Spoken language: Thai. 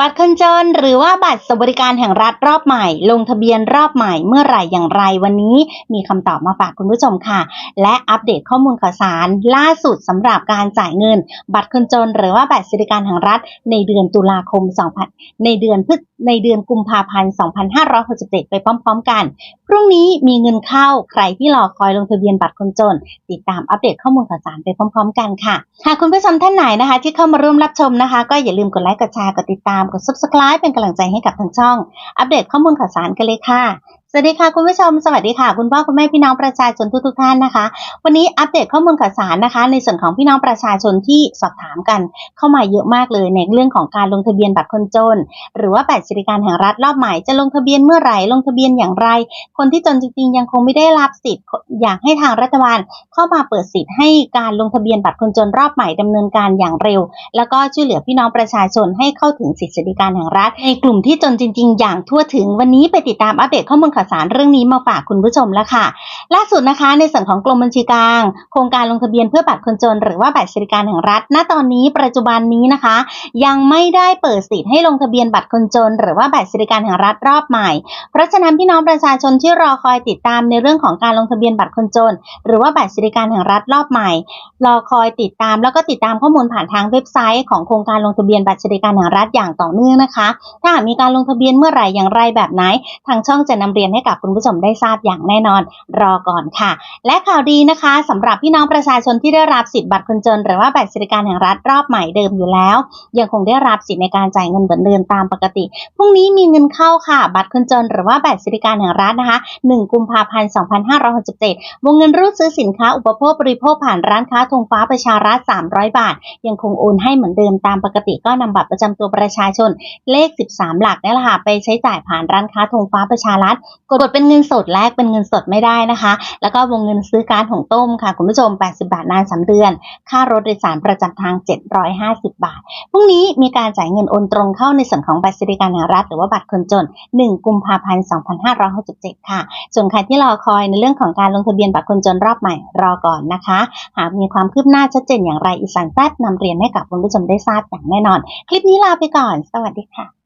บัตรคนจนหรือว่าบัตรสวัสดิการแห่งรัฐรอบใหม่ ลงทะเบียนรอบใหม่เมื่อไหร่อย่างไรวันนี้มีคำตอบมาฝากคุณผู้ชมค่ะ และอัปเดตข้อมูลข่าวสาร ล่าสุดสำหรับการจ่ายเงิน บัตรคนจน หรือว่าบัตรสวัสดิการแห่งรัฐ ในเดือนตุลาคม 2000 ในเดือนพฤศในเดือนกุมภาพันธ์ 2567 ไปพร้อม ๆ กัน พรุ่งนี้มีเงินเข้าใครที่รอคอยลงทะเบียนบัตรคนจน ติดตามอัปเดตข้อมูลข่าวสารไปพร้อม ๆ กันค่ะหากคุณผู้ชมท่านไหนนะคะ ที่เข้ามาร่วมรับชมนะคะ ก็อย่าลืมกดไลค์กดแชร์กดติดตามกด subscribe เป็นกำลังใจให้กับทางช่อง อัปเดตข้อมูลข่าวสารกันเลยค่ะ สวัสดีค่ะคุณผู้ชมสวัสดีค่ะคุณพ่อคุณแม่พี่น้องประชาชนทุกๆท่านนะคะ วันนี้อัปเดตข้อมูลข่าวสารนะคะ ในส่วนของพี่น้องประชาชนที่สอบถามกัน เข้ามาเยอะมากเลยในเรื่องของการลงทะเบียนบัตรคนจน หรือว่าบัตรสวัสดิการแห่งรัฐรอบใหม่จะลงทะเบียนเมื่อไหร่ลงทะเบียนอย่างไร คนที่จนจริงๆยังคงไม่ได้รับสิทธิ์อยากให้ทางรัฐบาลเข้ามาเปิดสิทธิ์ให้การลงทะเบียนบัตรคนจนรอบใหม่ดำเนินการอย่างเร็ว แล้วก็ช่วยเหลือพี่น้องประชาชนให้เข้าถึงสิทธิสวัสดิการแห่งรัฐ ในกลุ่มที่จนจริง ๆ อย่างทั่วถึงวันนี้ไปติดตามอัปเดตข้อมูลข่าวสารเรื่องนี้มาฝากคุณผู้ชมแล้วค่ะ ล่าสุดนะคะในส่วนของกรมบัญชีกลาง โครงการลงทะเบียนเพื่อบัตรคนจน หรือว่าบัตรสวัสดิการแห่งรัฐ ณตอนนี้ปัจจุบันนี้นะคะ ยังไม่ได้เปิดสิทธิ์ให้ลงทะเบียนบัตรคนจน หรือว่าบัตรสวัสดิการแห่งรัฐรอบใหม่ เพราะฉะนั้นพี่น้องประชาชนที่รอคอยติดตามในเรื่องของการลงทะเบียนบัตรคนจน หรือว่าบัตรสวัสดิการแห่งรัฐรอบใหม่ รอคอยติดตามแล้วก็ติดตามข้อมูลผ่านทางเว็บไซต์ของโครงการลงทะเบียนบัตรสวัสดิการแห่งรัฐอย่างต่อเนื่องนะคะ ถ้ามีการลงทะเบียนเมื่อไหร่อย่างไรแบบไหน ทางช่องจะนำเรียนให้กับคุณผู้ชมได้ทราบอย่างแน่นอนรอก่อนค่ะ และข่าวดีนะคะสำหรับพี่น้องประชาชนที่ได้รับสิทธิ์บัตรคนจน หรือว่าบัตรสวัสดิการแห่งรัฐรอบใหม่เดิมอยู่แล้ว ยังคงได้รับสิทธิ์ในการจ่ายเงินเหมือนเดิมตามปกติพรุ่งนี้มีเงินเข้าค่ะ บัตรคนจน หรือว่าบัตรสวัสดิการแห่งรัฐนะคะ 1 กุมภาพันธ์ 2567วงเงินรูดซื้อสินค้าอุปโภคบริโภคผ่านร้านค้าธงฟ้าประชารัฐ 300 บาท ยังคงโอนให้เหมือนเดิมตามปกติก็นำบัตรประจำตัวประชาชนเลข 13 หลักนี่แหละค่ะไปใช้จ่ายผ่านร้านค้าธงฟ้าประชารัฐกดเป็นเงินสดแลกเป็นเงินสดไม่ได้นะคะ แล้วก็วงเงินซื้อการของต้มค่ะ คุณผู้ชม 80 บาทนาน3เดือน ค่ารถโดยสารประจำทาง 750 บาท พรุ่งนี้มีการจ่ายเงินโอนตรงเข้าในส่วนของบัตรสวัสดิการแห่งรัฐหรือว่าบัตรคนจน 1 กุมภาพันธ์ 2567 ค่ะ ส่วนใครที่รอคอยในเรื่องของการลงทะเบียนบัตรคนจนรอบใหม่รอก่อนนะคะ หากมีความคืบหน้าชัดเจนอย่างไรอีสานแซดนำเรียนให้กับคุณผู้ชมได้ทราบอย่างแน่นอน คลิปนี้ลาไปก่อน สวัสดีค่ะ